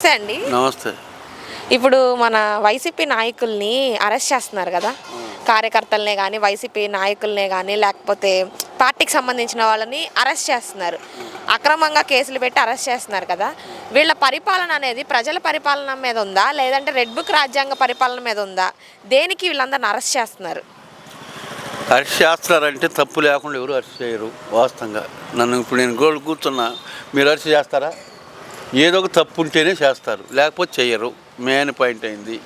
నమస్తే అండి. నమస్తే. ఇప్పుడు మన వైసీపీ నాయకుల్ని అరెస్ట్ చేస్తున్నారు కదా. కార్యకర్తలనే కానీ వైసీపీ నాయకులనే కానీ లేకపోతే పార్టీకి సంబంధించిన వాళ్ళని అరెస్ట్ చేస్తున్నారు. అక్రమంగా కేసులు పెట్టి అరెస్ట్ చేస్తున్నారు కదా. వీళ్ళ పరిపాలన అనేది ప్రజల పరిపాలన మీద ఉందా? లేదంటే రెడ్ బుక్ రాజ్యాంగ పరిపాలన మీద ఉందా? దేనికి వీళ్ళందరిని అరెస్ట్ చేస్తున్నారు? అరెస్ట్ చేస్తారంటే తప్పు లేకుండా ఎవరు అరెస్ట్ చేయరు వాస్తవంగా. నన్ను ఇప్పుడు నేను గోల్డ్ కూర్చున్నా మీరు అరెస్ట్ చేస్తారా? ఏదో ఒక తప్పు ఉంటేనే చేస్తారు. లేకపోతే చేయరు మెయిన్ పాయింట్ అయింది.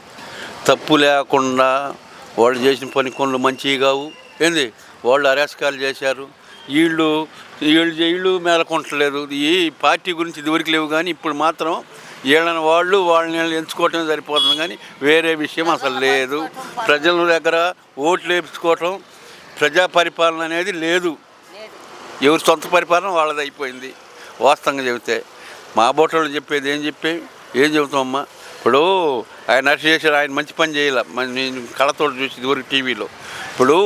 తప్పు లేకుండా వాళ్ళు చేసిన పని కొన్ని మంచివి కావు. ఏంది? వాళ్ళు అరాచకాలు చేశారు. వీళ్ళు వీళ్ళు వీళ్ళు మేలకొంటలేదు. ఈ పార్టీ గురించి ఇదివరకు లేవు కానీ ఇప్పుడు మాత్రం వీళ్ళని వాళ్ళు వాళ్ళని ఎంచుకోవటం సరిపోతుంది కానీ వేరే విషయం అసలు లేదు. ప్రజల దగ్గర ఓట్లు వేపించుకోవటం ప్రజా పరిపాలన అనేది లేదు. ఎవరి సొంత పరిపాలన వాళ్ళది అయిపోయింది. వాస్తవంగా చెబితే మా బోటలు చెప్పేది ఏం చెప్పే? ఏం చెబుతామమ్మా ఇప్పుడు ఆయన నర్సు చేశారు ఆయన మంచి పని చేయాలి. నేను కళతో చూసి ఇదివరకు టీవీలో. ఇప్పుడు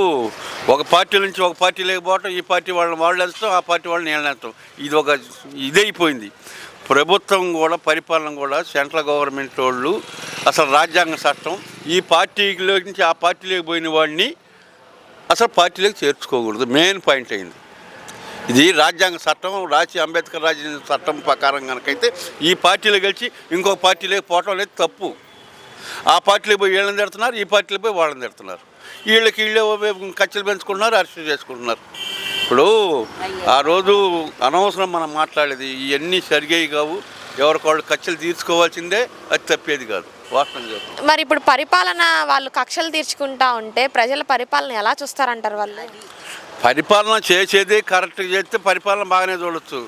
ఒక పార్టీ నుంచి ఒక పార్టీ లేకపోవటం ఈ పార్టీ వాళ్ళని వాళ్ళు వెళ్తాం ఆ పార్టీ వాళ్ళని నేను ఇది ఒక ఇదైపోయింది ప్రభుత్వం కూడా పరిపాలన కూడా సెంట్రల్ గవర్నమెంట్ వాళ్ళు అసలు రాజ్యాంగ చట్టం ఈ పార్టీలో నుంచి ఆ పార్టీలోకి పోయిన వాడిని అసలు పార్టీలోకి చేర్చుకోకూడదు. మెయిన్ పాయింట్ అయింది. ఇది రాజ్యాంగ చట్టం రాసి అంబేద్కర్ రాజ్యాంగ చట్టం ప్రకారం కనుకైతే ఈ పార్టీలో గెలిచి ఇంకో పార్టీలోకి పోవటం అనేది తప్పు. ఆ పార్టీలో పోయి వీళ్ళని తిడుతున్నారు ఈ పార్టీలో పోయి వాళ్ళని తిడుతున్నారు. వీళ్ళకి వీళ్ళే ఖర్చులు పెంచుకుంటున్నారు అరెస్ట్ చేసుకుంటున్నారు. ఇప్పుడు ఆ రోజు అనవసరం మనం మాట్లాడేది ఇవన్నీ సరిగాయి కావు. ఎవరికాళ్ళు ఖర్చులు తీర్చుకోవాల్సిందే అది తప్పేది కాదు. వాస్తవం మరి ఇప్పుడు పరిపాలన వాళ్ళు కక్షలు తీర్చుకుంటా ఉంటే ప్రజల పరిపాలన ఎలా చూస్తారంటారు వాళ్ళు? పరిపాలన చేసేదే కరెక్ట్గా చేస్తే పరిపాలన బాగానే చూడొచ్చు.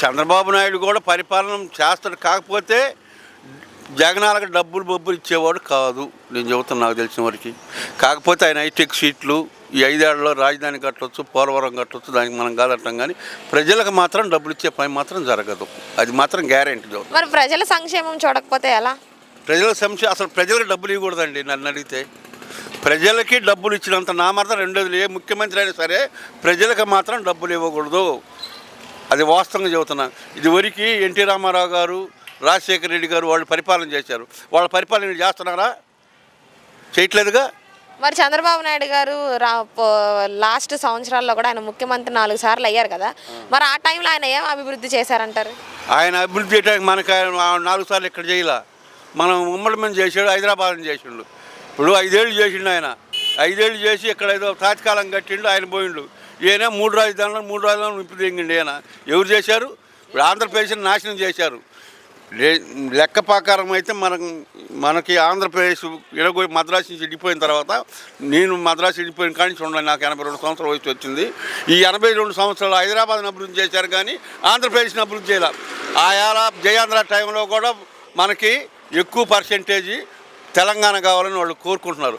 చంద్రబాబు నాయుడు కూడా పరిపాలన చేస్తాడు. కాకపోతే జగనాలకు డబ్బులు బొబ్బులు ఇచ్చేవాడు కాదు. నేను చెబుతాను నాకు తెలిసిన వరకు. కాకపోతే ఆయన హైటెక్ సీట్లు ఈ ఐదేళ్ళలో రాజధాని కట్టవచ్చు పోలవరం కట్టవచ్చు దానికి మనం కాదంటాం కానీ ప్రజలకు మాత్రం డబ్బులు ఇచ్చే పని మాత్రం జరగదు. అది మాత్రం గ్యారెంటీ మరి ప్రజల సంక్షేమం చూడకపోతే ఎలా? ప్రజల సమస్య అసలు ప్రజలకు డబ్బులు ఇవ్వకూడదండి నన్ను అడిగితే. ప్రజలకి డబ్బులు ఇచ్చినంత నా మాత్రం రెండోది ఏ ముఖ్యమంత్రి అయినా సరే ప్రజలకు మాత్రం డబ్బులు ఇవ్వకూడదు. అది వాస్తవంగా చెబుతున్నా. ఇదివరకు ఎన్టీ రామారావు గారు రాజశేఖర రెడ్డి గారు వాళ్ళు పరిపాలన చేశారు. వాళ్ళ పరిపాలన చేస్తున్నారా? చేయట్లేదుగా? మరి చంద్రబాబు నాయుడు గారు లాస్ట్ సంవత్సరాల్లో కూడా ఆయన ముఖ్యమంత్రి నాలుగు సార్లు అయ్యారు కదా. మరి ఆ టైంలో ఆయన ఏం అభివృద్ధి చేశారంటారు? ఆయన అభివృద్ధి చేయడానికి మనకు నాలుగు సార్లు ఇక్కడ చేయాల? మనం ఉమ్మడి మీద చేసాడు హైదరాబాద్ చేసిండు. ఇప్పుడు ఐదేళ్ళు చేసిండు ఆయన. ఐదేళ్ళు చేసి ఇక్కడ ఏదో తాత్కాలం కట్టిండు ఆయన పోయిండు. ఈయన మూడు రాజధానులు మూడు రాజధానులు నింపి తెంగిండు ఈయన. ఎవరు చేశారు? ఇప్పుడు ఆంధ్రప్రదేశ్ని నాశనం చేశారు. లెక్క ప్రకారం అయితే మనకు మనకి ఆంధ్రప్రదేశ్ ఇడగోయి మద్రాసు నుంచి ఇడిపోయిన తర్వాత నేను మద్రాసు ఇడిపోయిన కానీ చూడండి నాకు ఎనభై రెండు సంవత్సరాల వయసు వచ్చింది. ఈ ఎనభై రెండు సంవత్సరాలు హైదరాబాద్ని అభివృద్ధి చేశారు కానీ ఆంధ్రప్రదేశ్ని అభివృద్ధి చేయాలి. ఆయా జయాంధ్ర టైంలో కూడా మనకి ఎక్కువ పర్సెంటేజీ తెలంగాణ కావాలని వాళ్ళు కోరుకుంటున్నారు.